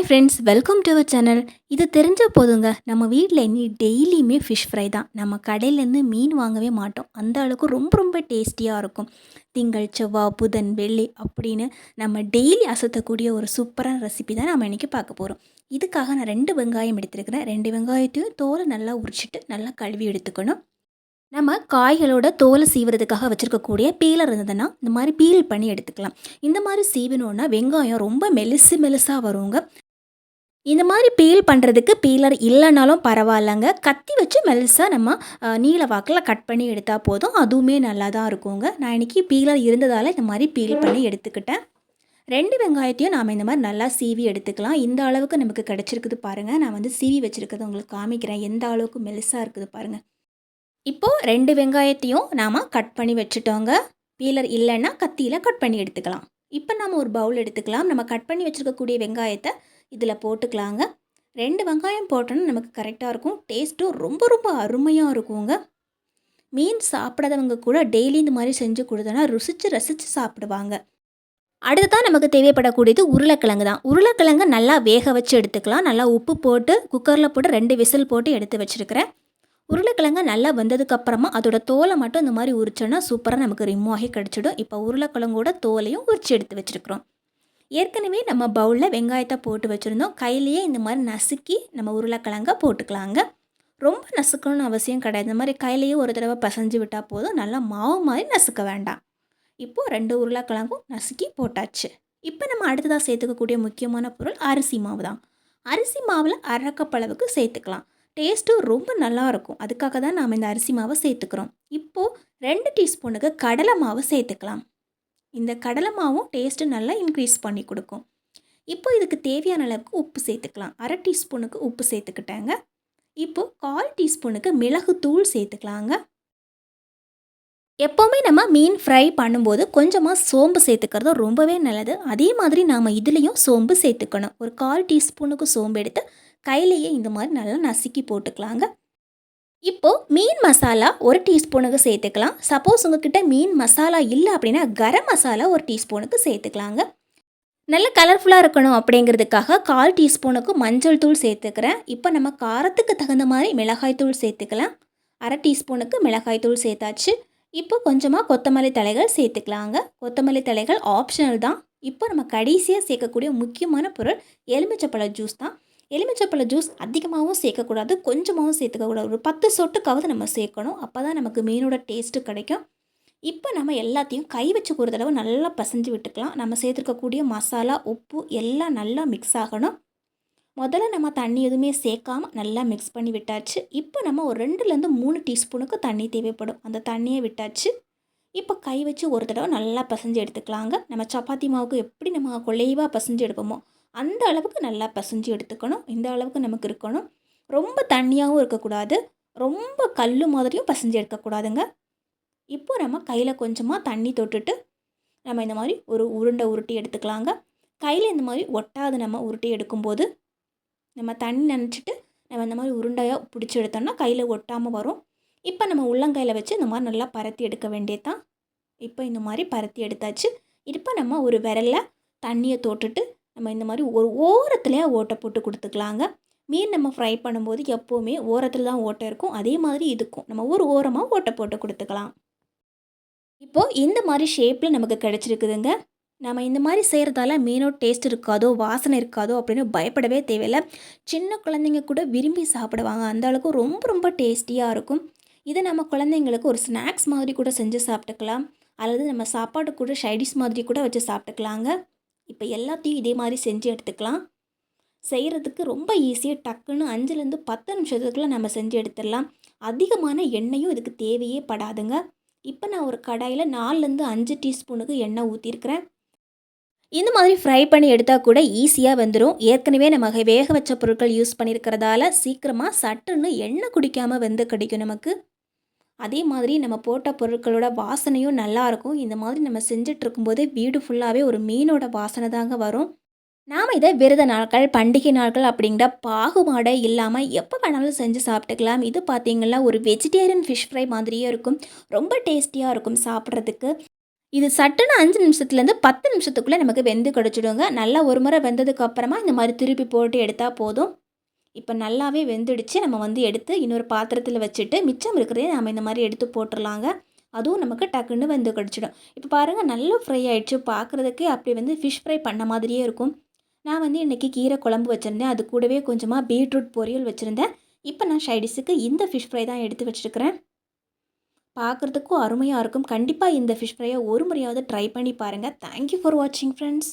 Hi friends welcome to our channel இது தெரிஞ்ச போதுங்க நம்ம வீட்டில் இனி டெய்லியுமே ஃபிஷ் ஃப்ரை தான். நம்ம கடையிலேருந்து மீன் வாங்கவே மாட்டோம். அந்த அளவுக்கு ரொம்ப ரொம்ப டேஸ்டியாக இருக்கும். திங்கள் செவ்வாய் புதன் வெள்ளி அப்படின்னு நம்ம டெய்லி அசத்தக்கூடிய ஒரு சூப்பரான ரெசிபி தான் நம்ம இன்றைக்கி பார்க்க போகிறோம் இதுக்காக நான் ரெண்டு வெங்காயம் எடுத்துருக்கிறேன். ரெண்டு வெங்காயத்தையும் தோலை நல்லா உரிச்சிட்டு நல்லா கழுவி எடுத்துக்கணும். நம்ம காய்களோட தோலை சீவுறதுக்காக வச்சுருக்கக்கூடிய பீலர் இருந்ததுன்னா இந்த மாதிரி பீல் பண்ணி எடுத்துக்கலாம். இந்த மாதிரி சீவணுன்னா வெங்காயம் ரொம்ப மெலிசு மெலிசாக வருங்க. இந்த மாதிரி பீல் பண்ணுறதுக்கு பீலர் இல்லைனாலும் பரவாயில்லைங்க. கத்தி வச்சு மெல்சாக நம்ம நீல வாக்கில் கட் பண்ணி எடுத்தால் போதும். அதுவுமே நல்லா தான் இருக்குங்க. நான் இன்றைக்கி பீலர் இருந்ததால் இந்த மாதிரி பீல் பண்ணி எடுத்துக்கிட்டேன். ரெண்டு வெங்காயத்தையும் நாம் இந்த மாதிரி நல்லா சீவி எடுத்துக்கலாம். இந்த அளவுக்கு நமக்கு கிடச்சிருக்குது பாருங்கள் நான் வந்து சீவி வச்சுருக்கிறது உங்களுக்கு காமிக்கிறேன். எந்த அளவுக்கு மெலிசாக இருக்குது பாருங்கள் இப்போது ரெண்டு வெங்காயத்தையும் நாம் கட் பண்ணி வச்சுட்டோங்க. பீலர் இல்லைன்னா கத்தியில் கட் பண்ணி எடுத்துக்கலாம். இப்போ நம்ம ஒரு பவுல் எடுத்துக்கலாம். நம்ம கட் பண்ணி வச்சுருக்கக்கூடிய வெங்காயத்தை இதில் போட்டுக்கலாங்க. ரெண்டு வெங்காயம் போட்டோன்னா நமக்கு கரெக்டாக இருக்கும். டேஸ்ட்டும் ரொம்ப ரொம்ப அருமையாக இருக்குங்க. மீன் சாப்பிடாதவங்க கூட டெய்லி இந்த மாதிரி செஞ்சு கொடுத்தோன்னா ருசித்து ரசித்து சாப்பிடுவாங்க. அடுத்ததான் நமக்கு தேவைப்படக்கூடியது உருளைக்கிழங்கு தான். உருளைக்கிழங்கு நல்லா வேக வச்சு எடுத்துக்கலாம். நல்லா உப்பு போட்டு குக்கரில் போட்டு ரெண்டு விசில் போட்டு எடுத்து வச்சுருக்கிறேன். உருளைக்கிழங்கு நல்லா வந்ததுக்கப்புறமா அதோட தோலை மட்டும் இந்த மாதிரி உரிச்சோன்னா சூப்பராக நமக்கு ரிமூவ் ஆகி கிடச்சிடும். இப்போ உருளைக்கிழங்கோட தோலையும் உரிச்சு எடுத்து வச்சுருக்குறோம். ஏற்கனவே நம்ம பவுலில் வெங்காயத்தை போட்டு வச்சுருந்தோம். கையிலேயே இந்த மாதிரி நசுக்கி நம்ம உருளைக்கிழங்க போட்டுக்கலாங்க. ரொம்ப நசுக்கணும்னு அவசியம் கிடையாது. இந்த மாதிரி கையிலேயே ஒரு தடவை பசைஞ்சு விட்டால் போதும். நல்லா மாவு மாதிரி நசுக்க வேண்டாம். இப்போது ரெண்டு உருளைக்கிழங்கும் நசுக்கி போட்டாச்சு. இப்போ நம்ம அடுத்ததாக சேர்த்துக்கக்கூடிய முக்கியமான பொருள் அரிசி மாவு தான். அரிசி மாவில் அரைக்கப்பளவுக்கு சேர்த்துக்கலாம். டேஸ்ட்டும் ரொம்ப நல்லா இருக்கும். அதுக்காக தான் நாம் இந்த அரிசி மாவை சேர்த்துக்கிறோம். இப்போது ரெண்டு டீஸ்பூனுக்கு கடலை மாவு சேர்த்துக்கலாம். இந்த கடலை மாவும் டேஸ்ட்டு நல்லா இன்க்ரீஸ் பண்ணி கொடுக்கும். இப்போ இதுக்கு தேவையான அளவுக்கு உப்பு சேர்த்துக்கலாம். அரை டீஸ்பூனுக்கு உப்பு சேர்த்துக்கிட்டாங்க. இப்போது கால் டீஸ்பூனுக்கு மிளகுத்தூள் சேர்த்துக்கலாங்க. எப்போவுமே நம்ம மீன் ஃப்ரை பண்ணும்போது கொஞ்சமாக சோம்பு சேர்த்துக்கிறது ரொம்பவே நல்லது. அதே மாதிரி நாம் இதுலேயும் சோம்பு சேர்த்துக்கணும். ஒரு கால் டீஸ்பூனுக்கு சோம்பு எடுத்து கையிலேயே இந்த மாதிரி நல்லா நசுக்கி போட்டுக்கலாங்க. இப்போது மீன் மசாலா ஒரு டீஸ்பூனுக்கு சேர்த்துக்கலாம். சப்போஸ் உங்ககிட்ட மீன் மசாலா இல்லை அப்படின்னா கரம் மசாலா ஒரு டீஸ்பூனுக்கு சேர்த்துக்கலாங்க. நல்ல கலர்ஃபுல்லாக இருக்கணும் அப்படிங்கிறதுக்காக கால் டீஸ்பூனுக்கு மஞ்சள் தூள் சேர்த்துக்கிறேன். இப்போ நம்ம காரத்துக்கு தகுந்த மாதிரி மிளகாய் தூள் சேர்த்துக்கலாம். அரை டீஸ்பூனுக்கு மிளகாய் தூள் சேர்த்தாச்சு. இப்போ கொஞ்சமாக கொத்தமல்லி தலைகள் சேர்த்துக்கலாங்க. கொத்தமல்லி தலைகள் ஆப்ஷனல் தான். இப்போ நம்ம கடைசியாக சேர்க்கக்கூடிய முக்கியமான பொருள் எலுமிச்சப்பழ ஜூஸ் தான். எலுமிச்சப்பழ ஜூஸ் அதிகமாகவும் சேர்க்கக்கூடாது கொஞ்சமாகவும் சேர்த்துக்கக்கூடாது. ஒரு பத்து சொட்டுக்காவது நம்ம சேர்க்கணும். அப்போ தான் நமக்கு மீனோட டேஸ்ட்டு கிடைக்கும். இப்போ நம்ம எல்லாத்தையும் கை வச்சு ஒரு தடவை நல்லா பசைஞ்சு விட்டுக்கலாம். நம்ம சேர்த்துருக்கக்கூடிய மசாலா உப்பு எல்லாம் நல்லா மிக்ஸ் ஆகணும். முதல்ல நம்ம தண்ணி எதுவுமே சேர்க்காம நல்லா மிக்ஸ் பண்ணி விட்டாச்சு. இப்போ நம்ம ஒரு ரெண்டுலேருந்து மூணு டீஸ்பூனுக்கு தண்ணி தேவைப்படும். அந்த தண்ணியை விட்டாச்சு. இப்போ கை வச்சு ஒரு தடவை நல்லா பசைஞ்சு எடுத்துக்கலாங்க. நம்ம சப்பாத்தி மாவுக்கு எப்படி நம்ம குலைவாக பசைஞ்சு எடுப்போமோ அந்த அளவுக்கு நல்லா பசைஞ்சு எடுத்துக்கணும். இந்த அளவுக்கு நமக்கு இருக்கணும். ரொம்ப தண்ணியாகவும் இருக்கக்கூடாது. ரொம்ப கல் மாதிரியும் பசைஞ்சு எடுக்கக்கூடாதுங்க. இப்போ நம்ம கையில் கொஞ்சமாக தண்ணி தொட்டுட்டு நம்ம இந்த மாதிரி ஒரு உருண்டை உருட்டி எடுத்துக்கலாங்க. கையில் இந்த மாதிரி ஒட்டாது நம்ம உருட்டி எடுக்கும்போது நம்ம தண்ணி நினச்சிட்டு நம்ம இந்த மாதிரி உருண்டையாக பிடிச்சி எடுத்தோம்னா கையில் ஒட்டாமல் வரும். இப்போ நம்ம உள்ளங்கையில் வச்சு இந்த மாதிரி நல்லா பரத்தி எடுக்க வேண்டியது தான் இப்போ இந்த மாதிரி பரத்தி எடுத்தாச்சு. இப்போ நம்ம ஒரு விரலில் தண்ணியை தொட்டுட்டு நம்ம இந்த மாதிரி ஒரு ஓரத்துலேயே ஓட்டை போட்டு கொடுத்துக்கலாங்க. மீன் நம்ம ஃப்ரை பண்ணும்போது எப்போவுமே ஓரத்தில் தான் ஓட்டை இருக்கும். அதே மாதிரி இதுக்கும். நம்ம ஒரு ஓரமாக ஓட்டை போட்டு கொடுத்துக்கலாம். இப்போது இந்த மாதிரி ஷேப்பில் நமக்கு கிடச்சிருக்குதுங்க. நம்ம இந்த மாதிரி செய்கிறதால மீனோட டேஸ்ட் இருக்காதோ வாசனை இருக்காதோ அப்படின்னு பயப்படவே தேவையில்லை. சின்ன குழந்தைங்க கூட விரும்பி சாப்பிடுவாங்க. அந்த அளவுக்கு ரொம்ப ரொம்ப டேஸ்டியாக இருக்கும். இதை நம்ம குழந்தைங்களுக்கு ஒரு ஸ்நாக்ஸ் மாதிரி கூட செஞ்சு சாப்பிட்டுக்கலாம். அல்லது நம்ம சாப்பாடு கூட ஷைடிஸ் மாதிரி கூட வச்சு சாப்பிட்டுக்கலாங்க. இப்போ எல்லாத்தையும் இதே மாதிரி செஞ்சு எடுத்துக்கலாம். செய்கிறதுக்கு ரொம்ப ஈஸியாக டக்குன்னு அஞ்சுலேருந்து பத்து நிமிஷத்துக்குள்ளே நம்ம செஞ்சு எடுத்துடலாம். அதிகமான எண்ணெயும் இதுக்கு தேவையே படாதுங்க. இப்போ நான் ஒரு கடாயில் நாலுலேருந்து அஞ்சு டீஸ்பூனுக்கு எண்ணெய் ஊற்றிருக்கிறேன் இந்த மாதிரி ஃப்ரை பண்ணி எடுத்தால் கூட ஈஸியாக வந்துடும் ஏற்கனவே நம்ம வேக வச்ச பொருட்கள் யூஸ் பண்ணியிருக்கிறதால சீக்கிரமாக சட்டுன்னு எண்ணெய் குடிக்காமல் வந்து கிடைக்கும் நமக்கு. அதே மாதிரி நம்ம போட்ட பொருட்களோட வாசனையும் நல்லாயிருக்கும். இந்த மாதிரி நம்ம செஞ்சுட்டு வீடு ஃபுல்லாகவே ஒரு மீனோட வாசனை தாங்க வரும். நாம் இதை விரத நாட்கள் பண்டிகை நாட்கள் அப்படிங்கிற பாகுபாடை இல்லாமல் எப்போ வேணாலும் செஞ்சு சாப்பிட்டுக்கலாம். இது பார்த்தீங்கன்னா ஒரு வெஜிடேரியன் ஃபிஷ் ஃப்ரை மாதிரியே இருக்கும். ரொம்ப டேஸ்டியாக இருக்கும் சாப்பிட்றதுக்கு. இது சட்டுன்னு அஞ்சு நிமிஷத்துலேருந்து பத்து நிமிஷத்துக்குள்ளே நமக்கு வெந்து கிடச்சிடுங்க. நல்லா ஒரு முறை வெந்ததுக்கு அப்புறமா இந்த மாதிரி திருப்பி போட்டு எடுத்தால் போதும். இப்போ நல்லாவே வெந்துடுச்சு. நம்ம வந்து எடுத்து இன்னொரு பாத்திரத்தில் வச்சுட்டு மிச்சம் இருக்கிறதே நம்ம இந்த மாதிரி எடுத்து போட்டுடலாங்க அதுவும் நமக்கு டக்குன்னு வெந்து கிடச்சிடும். இப்போ பாருங்கள் நல்லா ஃப்ரை ஆகிடுச்சு பார்க்குறதுக்கே அப்படி வந்து ஃபிஷ் ஃப்ரை பண்ண மாதிரியே இருக்கும். நான் வந்து இன்றைக்கி கீரை குழம்பு வச்சுருந்தேன். அது கூடவே கொஞ்சமாக பீட்ரூட் பொரியல் வச்சுருந்தேன். இப்போ நான் ஷைடிஸுக்கு இந்த ஃபிஷ் ஃப்ரை தான் எடுத்து வச்சுருக்கிறேன். பார்க்குறதுக்கும் அருமையாக இருக்கும். கண்டிப்பாக இந்த ஃபிஷ் ஃப்ரையை ஒரு முறையாவது ட்ரை பண்ணி பாருங்கள் தேங்க்யூ ஃபார் வாட்சிங் ஃப்ரெண்ட்ஸ்